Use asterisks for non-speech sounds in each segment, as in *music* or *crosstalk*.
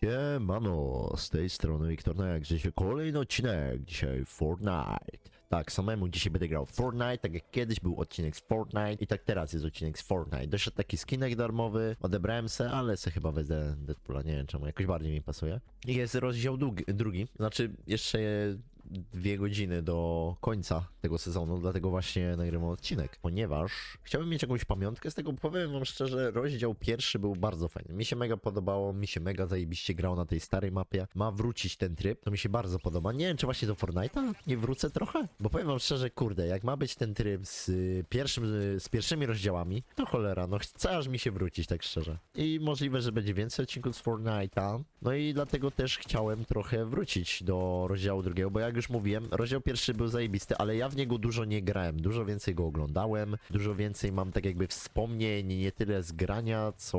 Siemano, z tej strony Wiktor Najak, dzisiaj kolejny odcinek, dzisiaj Fortnite. Tak, samemu dzisiaj będę grał Fortnite, tak jak kiedyś był odcinek z Fortnite i tak teraz jest odcinek z Fortnite. Doszedł taki skinek darmowy, odebrałem se, ale se chyba wezmę Deadpoola, nie wiem czemu, jakoś bardziej mi pasuje. I jest rozdział drugi, drugi, znaczy jeszcze dwie godziny do końca tego sezonu, dlatego właśnie nagrywam odcinek, ponieważ chciałbym mieć jakąś pamiątkę z tego, powiem wam szczerze, rozdział pierwszy był bardzo fajny. Mi się mega podobało, mi się mega zajebiście grało na tej starej mapie. Ma wrócić ten tryb, to mi się bardzo podoba. Nie wiem, czy właśnie do Fortnite'a nie wrócę trochę, bo powiem wam szczerze, kurde, jak ma być ten tryb z pierwszym, z pierwszymi rozdziałami, to cholera, no chce aż mi się wrócić, tak szczerze. I możliwe, że będzie więcej odcinków z Fortnite'a, no i dlatego też chciałem trochę wrócić do rozdziału drugiego, bo jak już mówiłem, rozdział pierwszy był zajebisty, ale ja w niego dużo nie grałem, dużo więcej go oglądałem, dużo więcej mam tak jakby wspomnień, nie tyle z grania, co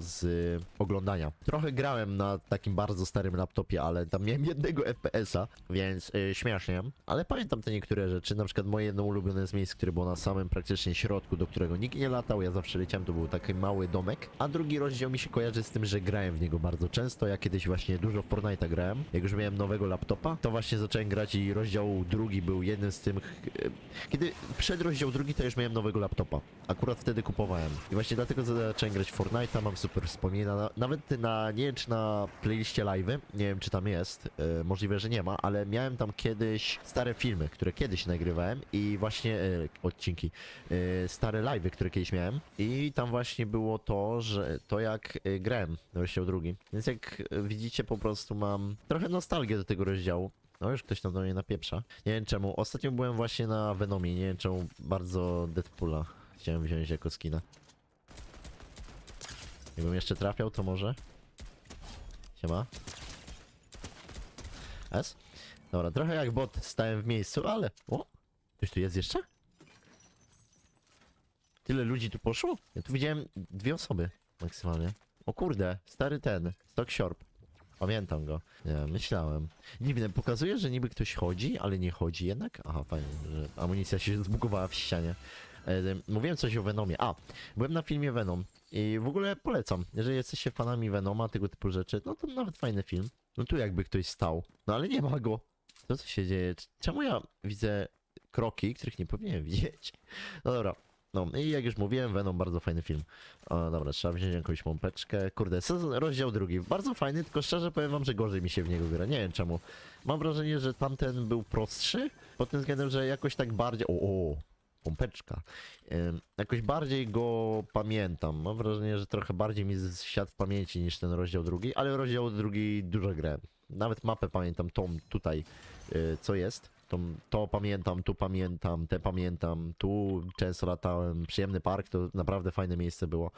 z y, oglądania. Trochę grałem na takim bardzo starym laptopie, ale tam miałem jednego FPS-a, więc y, śmiesznie, ale pamiętam te niektóre rzeczy, na przykład moje jedno ulubione z miejsc, które było na samym praktycznie środku, do którego nikt nie latał, ja zawsze leciałem, to był taki mały domek, a drugi rozdział mi się kojarzy z tym, że grałem w niego bardzo często, ja kiedyś właśnie dużo w Fortnite'a grałem, jak już miałem nowego laptopa, to właśnie zacząłem grać i rozdział drugi był jednym z tym, kiedy przed rozdział drugi to już miałem nowego laptopa, akurat wtedy kupowałem. I właśnie dlatego zacząłem grać w Fortnite'a, mam super wspomnienia, na, nawet na, nie wiem czy na playliście live'y, nie wiem czy tam jest, e, możliwe, że nie ma, ale miałem tam kiedyś stare filmy, które kiedyś nagrywałem i właśnie e, odcinki, e, stare live'y, które kiedyś miałem. I tam właśnie było to, że to jak grałem rozdział drugi, więc jak widzicie po prostu mam trochę nostalgię do tego rozdziału, no już ktoś tam do mnie napieprza. Nie wiem czemu. Ostatnio byłem właśnie na Venomie. Nie wiem czemu bardzo Deadpoola chciałem wziąć jako skina. Jakbym jeszcze trafiał, to może? Siema. S? Dobra, trochę jak bot stałem w miejscu, ale... O! Ktoś tu jest jeszcze? Tyle ludzi tu poszło? Ja tu widziałem dwie osoby maksymalnie. O kurde, stary ten, Stock Shorp. Pamiętam go. Nie, myślałem. Dziwne, pokazuje, że niby ktoś chodzi, ale nie chodzi jednak. Aha, fajnie, że amunicja się zbugowała w ścianie. E, mówiłem coś o Venomie. A, byłem na filmie Venom i w ogóle polecam. Jeżeli jesteście fanami Venoma, tego typu rzeczy, no to nawet fajny film. No tu jakby ktoś stał. No ale nie ma go. Co się dzieje? Czemu ja widzę kroki, których nie powinienem widzieć? No dobra. No i jak już mówiłem, Venom bardzo fajny film. O, dobra, trzeba wziąć jakąś pompeczkę. Kurde, sezon, rozdział drugi. Bardzo fajny, tylko szczerze powiem wam, że gorzej mi się w niego gra. Nie wiem czemu. Mam wrażenie, że tamten był prostszy, pod tym względem, że jakoś tak bardziej... O, o pompeczka. Jakoś bardziej go pamiętam. Mam wrażenie, że trochę bardziej mi siadł w pamięci niż ten rozdział drugi, ale rozdział drugi dużo grałem. Nawet mapę pamiętam, tą tutaj, y, co jest. To, to pamiętam, tu pamiętam, te pamiętam, tu często latałem. Przyjemny park, to naprawdę fajne miejsce było.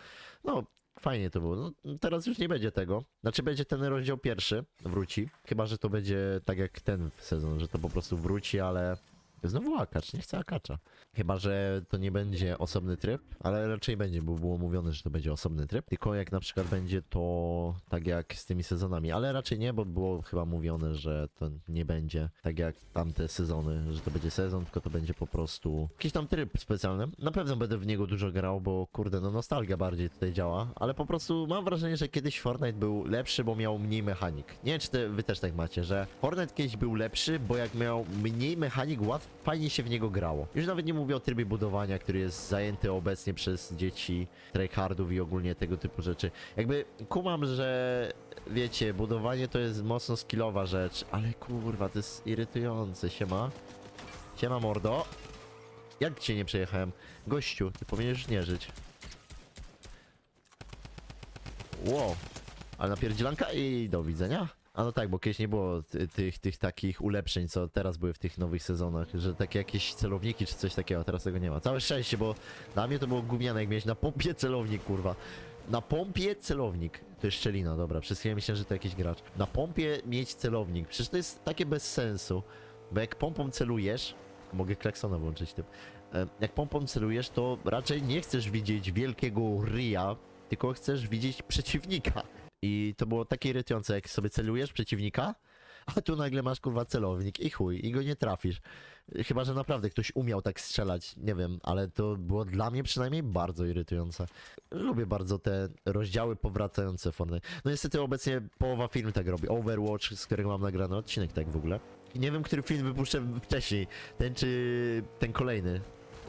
No, fajnie to było. No, teraz już nie będzie tego. Znaczy będzie ten rozdział pierwszy, wróci. Chyba, że to będzie tak jak ten sezon, że to po prostu wróci, ale Znowu akacz, nie chcę akacza. Chyba, że to nie będzie osobny tryb, ale raczej będzie, bo było mówione, że to będzie osobny tryb. Tylko jak na przykład będzie to tak jak z tymi sezonami, ale raczej nie, bo było chyba mówione, że to nie będzie tak jak tamte sezony, że to będzie sezon, tylko to będzie po prostu jakiś tam tryb specjalny. Na pewno będę w niego dużo grał, bo kurde, no nostalgia bardziej tutaj działa, ale po prostu mam wrażenie, że kiedyś Fortnite był lepszy, bo miał mniej mechanik. Nie wiem, czy wy też tak macie, że Fortnite kiedyś był lepszy, bo jak miał mniej mechanik, łatwiej fajnie się w niego grało. Już nawet nie mówię o trybie budowania, który jest zajęty obecnie przez dzieci tryhardów i ogólnie tego typu rzeczy. Jakby kumam, że wiecie, budowanie to jest mocno skillowa rzecz, ale kurwa, to jest irytujące. Siema. Siema mordo. Jak cię nie przejechałem? Gościu, ty powinieneś nie żyć. Wow. Ale napierdzielanka i do widzenia. A no tak, bo kiedyś nie było ty- tych, tych takich ulepszeń, co teraz były w tych nowych sezonach, że takie jakieś celowniki czy coś takiego, teraz tego nie ma. Całe szczęście, bo dla mnie to było gówniane, jak mieć na pompie celownik, kurwa. Na pompie celownik. To jest szczelina, dobra, przez chwilę myślałem, że to jakiś gracz. Na pompie mieć celownik, przecież to jest takie bez sensu, bo jak pompą celujesz, mogę klaksona włączyć tym, E, jak pompą celujesz, to raczej nie chcesz widzieć wielkiego ryja, tylko chcesz widzieć przeciwnika. I to było takie irytujące, jak sobie celujesz przeciwnika, A tu nagle masz kurwa celownik i chuj, i go nie trafisz. Chyba, że naprawdę ktoś umiał tak strzelać, nie wiem, ale to było dla mnie przynajmniej bardzo irytujące. Lubię bardzo te rozdziały powracające Fortnite. No niestety obecnie połowa filmu tak robi. Overwatch, z którego mam nagrany odcinek tak w ogóle. I nie wiem, który film wypuszczę wcześniej. Ten czy ten kolejny.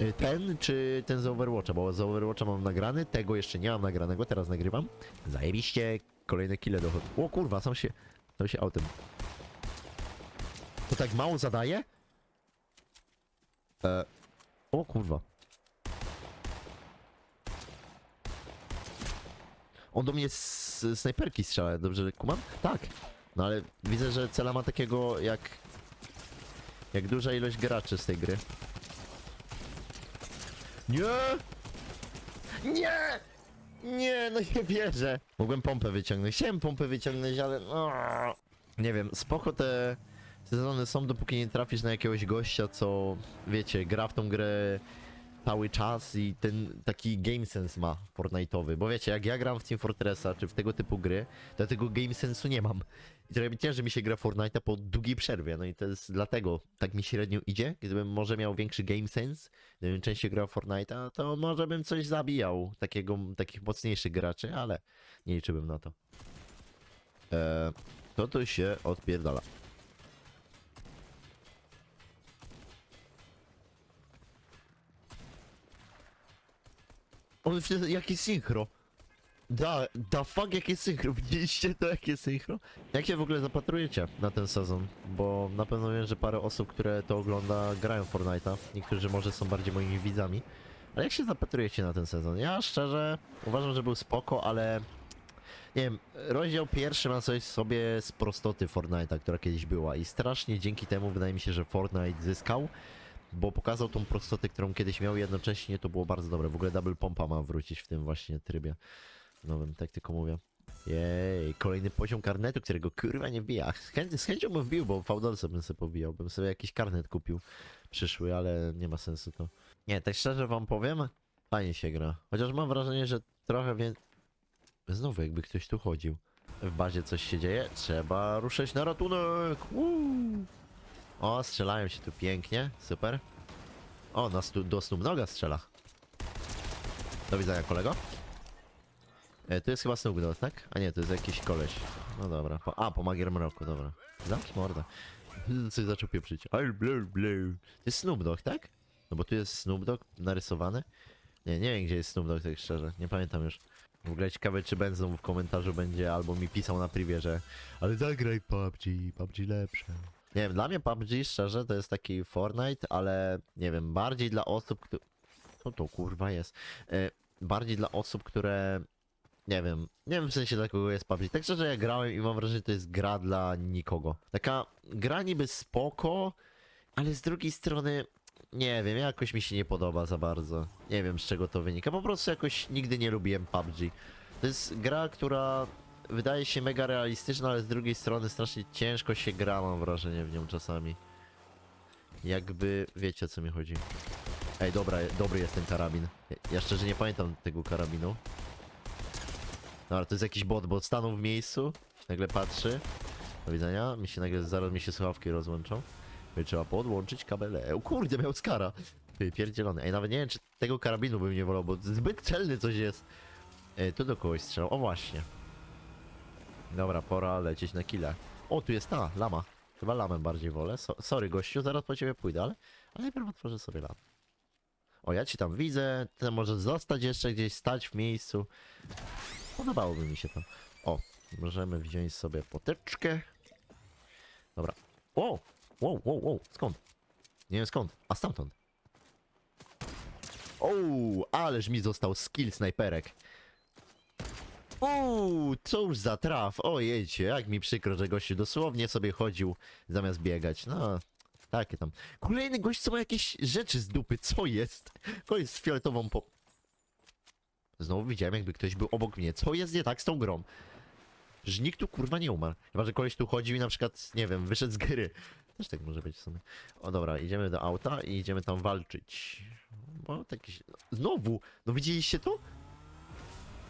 Y, Ten czy ten z Overwatcha, bo z Overwatcha mam nagrany, tego jeszcze nie mam nagranego, teraz nagrywam. Zajebiście, kolejne kile dochodzą. O kurwa, sam się, sam się autem. To tak mało zadaje? E, o kurwa. On do mnie z snajperki strzela, dobrze kumam? Tak. No ale widzę, że cela ma takiego jak... Jak duża ilość graczy z tej gry. Nie! Nie! Nie, no nie wierzę. Mogłem pompę wyciągnąć. Chciałem pompę wyciągnąć, ale... No. Nie wiem, spoko te sezony są, dopóki nie trafisz na jakiegoś gościa, co, wiecie, gra w tą grę cały czas i ten taki game sense ma Fortnite'owy. Bo wiecie, jak ja gram w Team Fortressa, czy w tego typu gry, to tego game sensu nie mam. I trochę ciężej mi się gra Fortnite'a po długiej przerwie, no i to jest dlatego tak mi średnio idzie. Gdybym może miał większy game sense, gdybym częściej grał Fortnite'a, to może bym coś zabijał, takiego, takich mocniejszych graczy, ale nie liczyłbym na to. Eee, to to się odpierdala. On wtedy, jakie synchro. Da, da fuck jakie synchro, widzieliście to jakie synchro? Jak się w ogóle zapatrujecie na ten sezon? Bo na pewno wiem, że parę osób, które to ogląda grają Fortnite'a. Niektórzy może są bardziej moimi widzami. Ale jak się zapatrujecie na ten sezon? Ja szczerze uważam, że był spoko, ale... Nie wiem, rozdział pierwszy ma coś w sobie z prostoty Fortnite'a, która kiedyś była i strasznie dzięki temu wydaje mi się, że Fortnite zyskał, bo pokazał tą prostotę, którą kiedyś miał jednocześnie to było bardzo dobre. W ogóle Double Pompa ma wrócić w tym właśnie trybie nowym, tak tylko mówię. Jej, kolejny poziom karnetu, którego kurwa nie wbija. Z, z chęcią bym wbił, bo fałdolce bym sobie pobijał, bym sobie jakiś karnet kupił przyszły, ale nie ma sensu to. Nie, tak szczerze wam powiem, fajnie się gra. Chociaż mam wrażenie, że trochę więcej... Znowu jakby ktoś tu chodził. W bazie coś się dzieje, trzeba ruszać na ratunek! Woo! O, strzelają się tu pięknie, super. O, nas tu do Snoop Doga strzela. Do widzenia kolego. E, to jest chyba Snoop Dogg, tak? A nie, to jest jakiś koleś. No dobra. Po, a, po Magier Mroku, dobra. Zamknij mordę. *laughs* Coś zaczął pieprzyć. To jest Snoop Dogg, tak? No bo tu jest Snoop Dogg narysowany. Nie, nie wiem gdzie jest Snoop Dogg, tak szczerze. Nie pamiętam już. W ogóle ciekawe czy znowu w komentarzu będzie albo mi pisał na privie, że ale zagraj PUBG, PUBG lepsze. Nie wiem, dla mnie PUBG szczerze to jest taki Fortnite, ale nie wiem, bardziej dla osób, które... Co to kurwa jest? E, bardziej dla osób, które nie wiem, nie wiem w sensie dla kogo jest PUBG. Tak szczerze ja grałem i mam wrażenie, że to jest gra dla nikogo. Taka gra niby spoko, ale z drugiej strony nie wiem, jakoś mi się nie podoba za bardzo. Nie wiem z czego to wynika. Po prostu jakoś nigdy nie lubiłem PUBG. To jest gra, która wydaje się mega realistyczna, ale z drugiej strony strasznie ciężko się gra, mam wrażenie w nią czasami. Jakby wiecie o co mi chodzi. Ej, dobra, dobry jest ten karabin. Ja, szczerze nie pamiętam tego karabinu. No ale to jest jakiś bot, bo stanął w miejscu, nagle patrzy. Do widzenia, mi się nagle, zaraz mi się słuchawki rozłączą. I trzeba podłączyć kabele. O kurde, miał skara. Pierdzielony. Ej, nawet nie wiem, czy tego karabinu bym nie wolał, bo zbyt celny coś jest. Ej, tu do kogoś strzelał. O właśnie. Dobra, pora lecieć na killa. O, tu jest ta, lama. Chyba lamę bardziej wolę. So, sorry gościu, zaraz po ciebie pójdę, ale, ale najpierw otworzę sobie lamę. O, ja ci tam widzę, ty może zostać jeszcze gdzieś, stać w miejscu. Podobałoby mi się to. O, możemy wziąć sobie poteczkę. Dobra. O! Wow, wow, wow, skąd? Nie wiem skąd, a stamtąd. O, ależ mi został skill snajperek. Uuu, cóż za traf. Ojejcie, jak mi przykro, że gościu dosłownie sobie chodził zamiast biegać. No, takie tam. Kolejny gość, co ma jakieś rzeczy z dupy. Co jest? To jest z fioletową po... Znowu widziałem, jakby ktoś był obok mnie. Co jest nie tak z tą grą? Że nikt tu kurwa nie umarł. Chyba, że koleś tu chodził i na przykład, nie wiem, wyszedł z gry. Też tak może być w sumie. O dobra, idziemy do auta i idziemy tam walczyć. Bo taki... Znowu! No widzieliście to?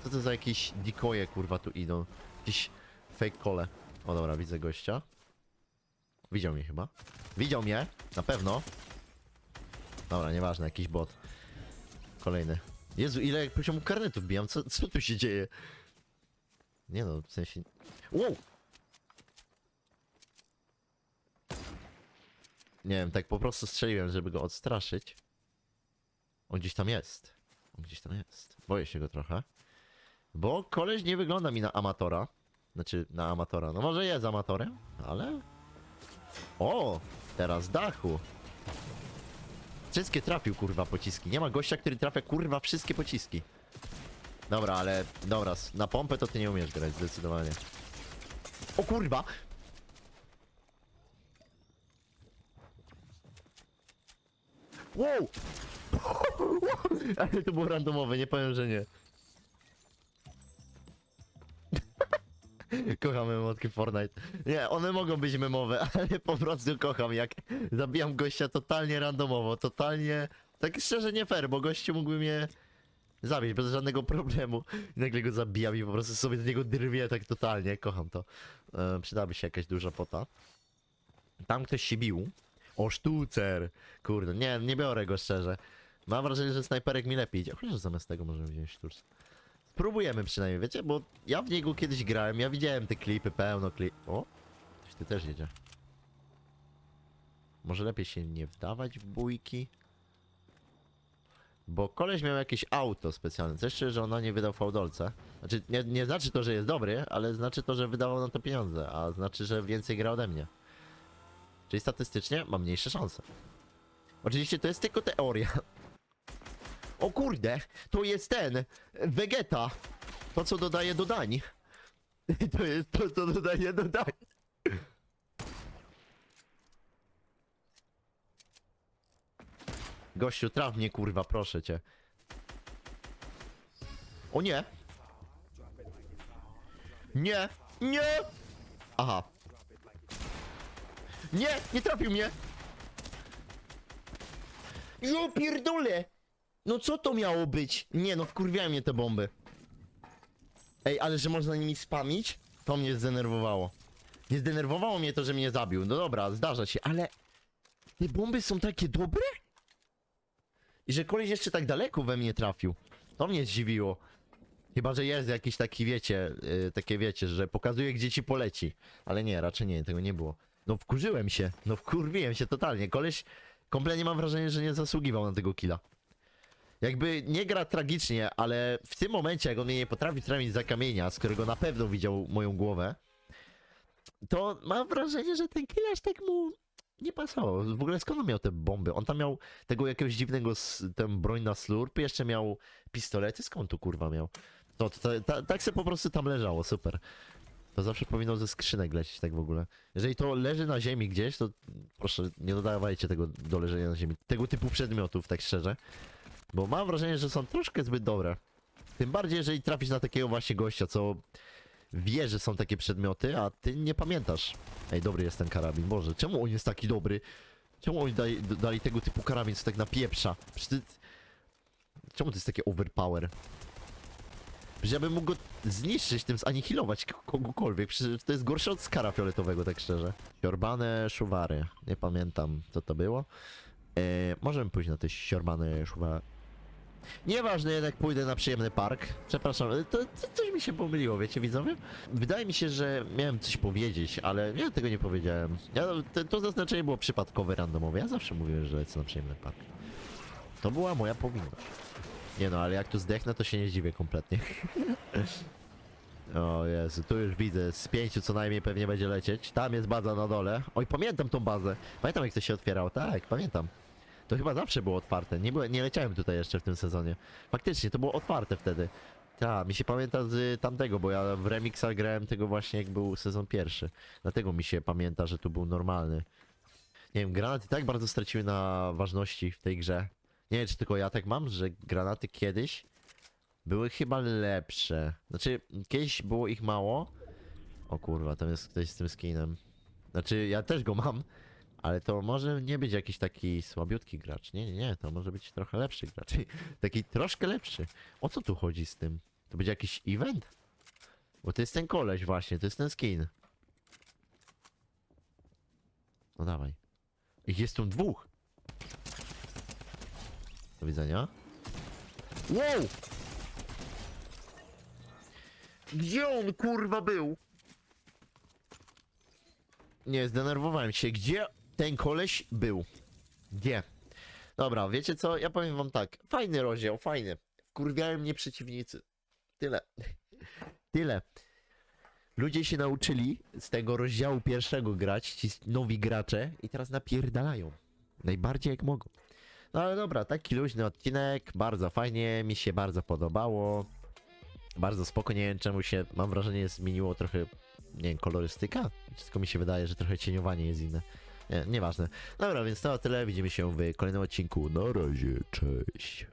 Co to za jakieś decoje kurwa tu idą? Jakieś fake kole. O dobra, widzę gościa. Widział mnie chyba. Widział mnie, na pewno. Dobra, nieważne, jakiś bot. Kolejny. Jezu, ile jak poziomu karnetu wbijam, co, co tu się dzieje? Nie no, w sensie... Wow! Nie wiem, tak po prostu strzeliłem, żeby go odstraszyć. On gdzieś tam jest. On gdzieś tam jest. Boję się go trochę. Bo koleś nie wygląda mi na amatora. Znaczy, na amatora. No może jest amatorem, ale... O! Teraz dachu. Wszystkie trafił, kurwa, pociski. Nie ma gościa, który trafia, kurwa, wszystkie pociski. Dobra, ale... Dobra, na pompę to ty nie umiesz grać, zdecydowanie. O kurwa! Wow! *laughs* Ale to było randomowe, nie powiem, że nie. *laughs* Kocham emotki Fortnite. Nie, one mogą być memowe, *laughs* ale po prostu kocham, jak zabijam gościa totalnie randomowo, totalnie... Tak szczerze nie fair, bo gościu mógłby mnie zabić bez żadnego problemu. I nagle go zabijam i po prostu sobie z niego drwię tak totalnie. Kocham to. E, przydałaby się jakaś duża pota. Tam ktoś się bił. O, sztucer! Kurde, nie, nie biorę go szczerze. Mam wrażenie, że snajperek mi lepiej idzie. Chociaż zamiast tego możemy wziąć sztucer. Spróbujemy przynajmniej, wiecie, bo ja w niego kiedyś grałem, ja widziałem te klipy, pełno klip... O! Ktoś tu też jedzie. Może lepiej się nie wdawać w bójki? Bo koleś miał jakieś auto specjalne. Coś szczerze, że ona nie wydał fałdolce. Znaczy, nie, nie znaczy to, że jest dobry, ale znaczy to, że wydawał na to pieniądze, a znaczy, że więcej gra ode mnie. Czyli statystycznie mam mniejsze szanse. Oczywiście to jest tylko teoria. O kurde, to jest ten, Vegeta. To, co dodaje do dań. *laughs* To jest to, co dodaje do dań. Gościu, traf mnie, kurwa, proszę cię. O nie. Nie, nie. Aha. Nie, nie trafił mnie. Jo pierdolę. No co to miało być? Nie no, wkurwiają mnie te bomby. Ej, ale że można nimi spamić? To mnie zdenerwowało. Nie zdenerwowało mnie to, że mnie zabił. No dobra, zdarza się, ale... Te bomby są takie dobre? I że koleś jeszcze tak daleko we mnie trafił. To mnie zdziwiło. Chyba, że jest jakiś taki, wiecie, yy, takie wiecie, że pokazuje, gdzie ci poleci. Ale nie, raczej nie, tego nie było. No wkurzyłem się, no wkurwiłem się totalnie. Koleś kompletnie mam wrażenie, że nie zasługiwał na tego killa. Jakby nie gra tragicznie, ale w tym momencie, jak on mnie nie potrafi trafić za kamienia, z którego na pewno widział moją głowę, to mam wrażenie, że ten kill aż tak mu nie pasował. W ogóle skąd on miał te bomby? On tam miał tego jakiegoś dziwnego, ten broń na slurp, jeszcze miał pistolety, skąd tu kurwa miał? No, to, to, ta, tak se po prostu tam leżało, super. To zawsze powinno ze skrzynek lecieć tak w ogóle. Jeżeli to leży na ziemi gdzieś, to proszę, nie dodawajcie tego do leżenia na ziemi. Tego typu przedmiotów, tak szczerze. Bo mam wrażenie, że są troszkę zbyt dobre. Tym bardziej, jeżeli trafisz na takiego właśnie gościa, co wie, że są takie przedmioty, a ty nie pamiętasz. Ej, dobry jest ten karabin. Boże, czemu on jest taki dobry? Czemu oni dali, dali tego typu karabin, co tak napieprza? Przecież ty... Czemu to jest takie overpower? Przecież ja bym mógł go zniszczyć, tym zanihilować kogokolwiek. Przecież to jest gorsze od skara fioletowego, tak szczerze. Siorbane szuwary. Nie pamiętam, co to było. E, możemy pójść na te siorbane szuwary. Nieważne, jednak pójdę na przyjemny park. Przepraszam, to, to coś mi się pomyliło, wiecie widzowie? Wydaje mi się, że miałem coś powiedzieć, ale ja tego nie powiedziałem. Ja, to, to zaznaczenie było przypadkowe, randomowe. Ja zawsze mówiłem, że lecę na przyjemny park. To była moja powinność. Nie no, ale jak tu zdechnę, to się nie zdziwię kompletnie. *laughs* O Jezu, tu już widzę, z pięciu co najmniej pewnie będzie lecieć. Tam jest baza na dole. Oj, pamiętam tą bazę. Pamiętam jak to się otwierało, tak, pamiętam. To chyba zawsze było otwarte. Nie, nie leciałem tutaj jeszcze w tym sezonie. Faktycznie, to było otwarte wtedy. Tak, mi się pamięta z tamtego, bo ja w remixa grałem tego właśnie jak był sezon pierwszy. Dlatego mi się pamięta, że tu był normalny. Nie wiem, granaty tak bardzo straciły na ważności w tej grze. Nie wiem, czy tylko ja tak mam, że granaty kiedyś były chyba lepsze. Znaczy, kiedyś było ich mało. O kurwa, tam jest ktoś z tym skinem. Znaczy, ja też go mam, ale to może nie być jakiś taki słabiutki gracz. Nie, nie, nie, to może być trochę lepszy gracz. *laughs* Taki troszkę lepszy. O co tu chodzi z tym? To będzie jakiś event? Bo to jest ten koleś właśnie, to jest ten skin. No dawaj. Ich jest tu dwóch. Do widzenia. Wow! Gdzie on kurwa był? Nie, zdenerwowałem się. Gdzie ten koleś był? Gdzie? Dobra, wiecie co? Ja powiem wam tak. Fajny rozdział, fajny. Wkurwiają mnie przeciwnicy. Tyle. *laughs* Tyle. Ludzie się nauczyli z tego rozdziału pierwszego grać, ci nowi gracze, i teraz napierdalają. Najbardziej jak mogą. No ale dobra, taki luźny odcinek, bardzo fajnie, mi się bardzo podobało. Bardzo spoko, nie wiem czemu się, mam wrażenie, zmieniło trochę, nie wiem, kolorystyka? Wszystko mi się wydaje, że trochę cieniowanie jest inne. Nie, nieważne. Dobra, więc to tyle, widzimy się w kolejnym odcinku. Na razie, cześć.